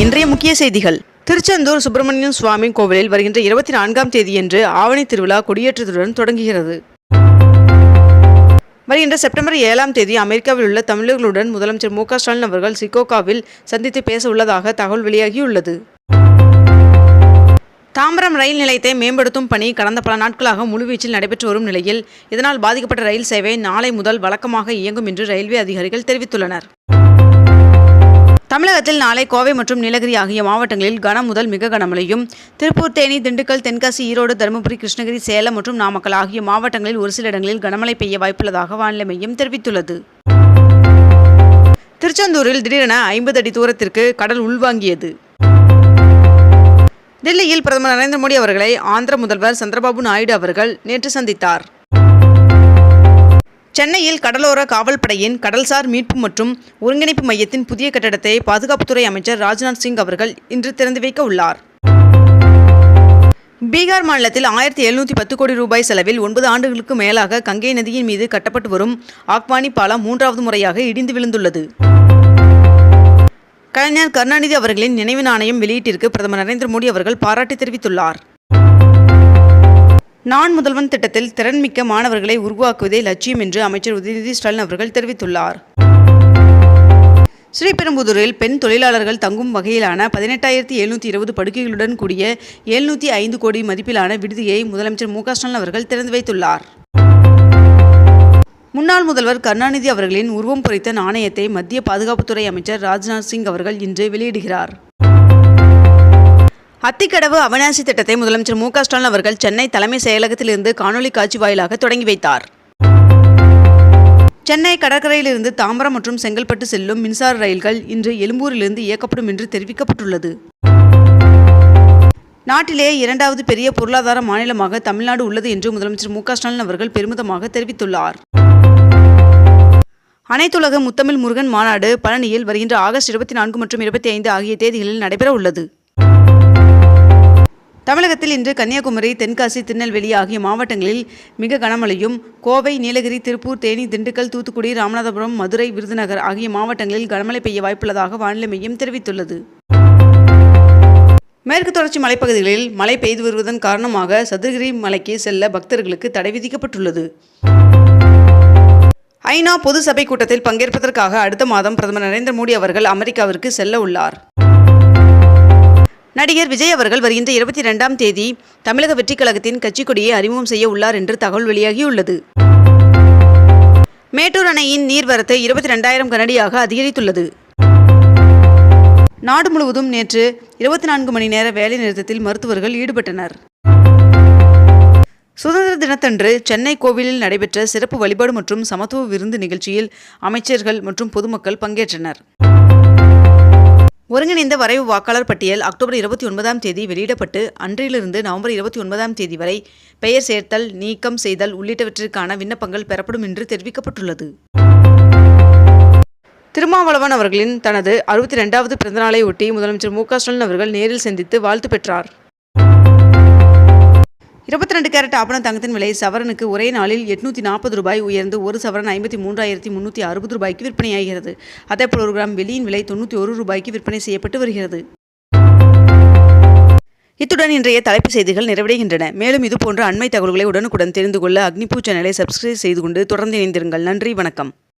இன்றைய முக்கிய செய்திகள். திருச்செந்தூர் சுப்பிரமணியன் சுவாமி கோவிலில் வருகின்ற இருபத்தி நான்காம் தேதியன்று ஆவணி திருவிழா கொடியேற்றத்துடன் தொடங்குகிறது. வருகின்ற செப்டம்பர் ஏழாம் தேதி அமெரிக்காவில் உள்ள தமிழர்களுடன் முதலமைச்சர் மு ஸ்டாலின் அவர்கள் சிக்கோகாவில் சந்தித்து பேச உள்ளதாக தகவல் வெளியாகியுள்ளது. தாம்பரம் ரயில் நிலையத்தை மேம்படுத்தும் பணி கடந்த பல நாட்களாக முழுவீச்சில் நடைபெற்று வரும் நிலையில் இதனால் பாதிக்கப்பட்ட ரயில் சேவை நாளை முதல் வழக்கமாக இயங்கும் என்று ரயில்வே அதிகாரிகள் தெரிவித்துள்ளனர். தமிழகத்தில் நாளை கோவை மற்றும் நீலகிரி ஆகிய மாவட்டங்களில் கனம் முதல் மிக கனமழையும். திருப்பூர் தேனி திண்டுக்கல் தென்காசி ஈரோடு தருமபுரி கிருஷ்ணகிரி சேலம் மற்றும் நாமக்கல் ஆகிய மாவட்டங்களில் ஒரு சில இடங்களில் கனமழை பெய்ய வாய்ப்புள்ளதாக வானிலை மையம் தெரிவித்துள்ளது. திருச்செந்தூரில் திடீரென ஐம்பது அடி தூரத்திற்கு கடல் உள்வாங்கியது. டெல்லியில் பிரதமர் நரேந்திர மோடி அவர்களை ஆந்திர முதல்வர் சந்திரபாபு நாயுடு அவர்கள் நேற்று சந்தித்தார். சென்னையில் கடலோர காவல்படையின் கடல்சார் மீட்பு மற்றும் ஒருங்கிணைப்பு மையத்தின் புதிய கட்டடத்தை பாதுகாப்புத்துறை அமைச்சர் ராஜ்நாத் சிங் அவர்கள் இன்று திறந்து வைக்க உள்ளார். பீகார் மாநிலத்தில் ஆயிரத்தி எழுநூற்றி பத்து கோடி ரூபாய் செலவில் ஒன்பது ஆண்டுகளுக்கு மேலாக கங்கை நதியின் மீது கட்டப்பட்டு வரும் ஆக்வானி பாலம் மூன்றாவது முறையாக இடிந்து விழுந்துள்ளது. கலைஞர் கருணாநிதி அவர்களின் நினைவு நாணயம் வெளியீட்டிற்கு பிரதமர் நரேந்திர மோடி அவர்கள் பாராட்டு தெரிவித்துள்ளார். நான் முதல்வன் திட்டத்தில் திறன்மிக்க மாணவர்களை உருவாக்குவதே லட்சியம் என்று அமைச்சர் உதயநிதி ஸ்டாலின் அவர்கள் தெரிவித்துள்ளார். ஸ்ரீபெரும்புதூரில் பெண் தொழிலாளர்கள் தங்கும் வகையிலான பதினெட்டாயிரத்தி எழுநூற்றி இருபது படுக்கைகளுடன் கூடிய எழுநூற்றி ஐந்து கோடி மதிப்பிலான விடுதியை முதலமைச்சர் மு ஸ்டாலின் அவர்கள் திறந்து வைத்துள்ளார். முன்னாள் முதல்வர் கருணாநிதி அவர்களின் உருவம் பொறித்த நாணயத்தை மத்திய பாதுகாப்புத்துறை அமைச்சர் ராஜ்நாத் சிங் அவர்கள் இன்று வெளியிடுகிறார். அத்திக்கடவு அவினாசி திட்டத்தை முதலமைச்சர் மு ஸ்டாலின் அவர்கள் சென்னை தலைமை செயலகத்திலிருந்து காணொலி காட்சி வாயிலாக தொடங்கி வைத்தார். சென்னை கடற்கரையிலிருந்து தாம்பரம் மற்றும் செங்கல்பட்டு செல்லும் மின்சார ரயில்கள் இன்று எழும்பூரிலிருந்து இயக்கப்படும் என்று தெரிவிக்கப்பட்டுள்ளது. நாட்டிலேயே இரண்டாவது பெரிய பொருளாதார மாநிலமாக தமிழ்நாடு உள்ளது என்று முதலமைச்சர் மு ஸ்டாலின் அவர்கள் பெருமிதமாக தெரிவித்துள்ளார். அனைத்துலக முத்தமிழ் முருகன் மாநாடு பழனியில் வருகின்ற ஆகஸ்ட் இருபத்தி நான்கு மற்றும் இருபத்தி ஐந்து ஆகிய தேதிகளில் நடைபெற உள்ளது தமிழகத்தில் இன்று கன்னியாகுமரி தென்காசி திருநெல்வேலி ஆகிய மாவட்டங்களில் மிக கனமழையும் கோவை நீலகிரி திருப்பூர் தேனி திண்டுக்கல் தூத்துக்குடி ராமநாதபுரம் மதுரை விருதுநகர் ஆகிய மாவட்டங்களில் கனமழை பெய்ய வாய்ப்புள்ளதாக வானிலை மையம் தெரிவித்துள்ளது. மேற்கு தொடர்ச்சி மலைப்பகுதிகளில் மழை பெய்து வருவதன் காரணமாக சதுரகிரி மலைக்கு செல்ல பக்தர்களுக்கு தடை விதிக்கப்பட்டுள்ளது. ஐநா பொது சபை கூட்டத்தில் பங்கேற்பதற்காக அடுத்த மாதம் பிரதமர் நரேந்திர மோடி அவர்கள் அமெரிக்காவிற்கு செல்ல உள்ளார். நடிகர் விஜய் அவர்கள் வருகின்ற இருபத்தி ரெண்டாம் தேதி தமிழக வெற்றிக் கழகத்தின் கட்சிக் கொடியை அறிமுகம் செய்ய உள்ளார் என்று தகவல் வெளியாகியுள்ளது. மேட்டூர் அணையின் நீர்வரத்து இருபத்தி ரெண்டாயிரம் கனடியாக அதிகரித்துள்ளது. நாடு முழுவதும் நேற்று இருபத்தி நான்கு மணி நேர வேலை நிறுத்தத்தில் மருத்துவர்கள் ஈடுபட்டனர். சுதந்திர தினத்தன்று சென்னை கோவிலில் நடைபெற்ற சிறப்பு வழிபாடு மற்றும் சமத்துவ விருந்து நிகழ்ச்சியில் அமைச்சர்கள் மற்றும் பொதுமக்கள் பங்கேற்றனர். ஒருங்கிணைந்த வரைவு வாக்காளர் பட்டியல் அக்டோபர் இருபத்தி ஒன்பதாம் தேதி வெளியிடப்பட்டு அன்றிலிருந்து நவம்பர் இருபத்தி ஒன்பதாம் தேதி வரை பெயர் சேர்த்தல் நீக்கம் செய்தல் உள்ளிட்டவற்றிற்கான விண்ணப்பங்கள் பெறப்படும் என்று தெரிவிக்கப்பட்டுள்ளது. திருமாவளவன் அவர்களின் தனது அறுபத்தி ரெண்டாவது பிறந்தநாளை ஒட்டி முதலமைச்சர் மு க ஸ்டாலின் அவர்கள் நேரில் சந்தித்து வாழ்த்து பெற்றார். இருபத்தி ரெண்டு கேரட் ஆபண தங்கத்தின் விலை சவரனுக்கு ஒரே நாளில் எட்நூற்றி நாற்பது ரூபாய் உயர்ந்து ஒரு சவரன் ஐம்பத்தி மூன்றாயிரத்தி முந்நூற்றி அறுபது ரூபாய்க்கு விற்பனையாகிறது. அதேபோல் ஒரு கிராம் வெள்ளியின் விலை தொண்ணூற்றி ஒரு ரூபாய்க்கு விற்பனை செய்யப்பட்டு வருகிறது. இத்துடன் இன்றைய தலைப்புச் செய்திகள் நிறைவடைகின்றன. மேலும் இதுபோன்ற அண்மை தகவல்களை உடனுக்குடன் தெரிந்து கொள்ள அக்னிபூ சேனலை சப்ஸ்கிரைப் செய்து கொண்டு தொடர்ந்து இணைந்திருங்கள். நன்றி வணக்கம்.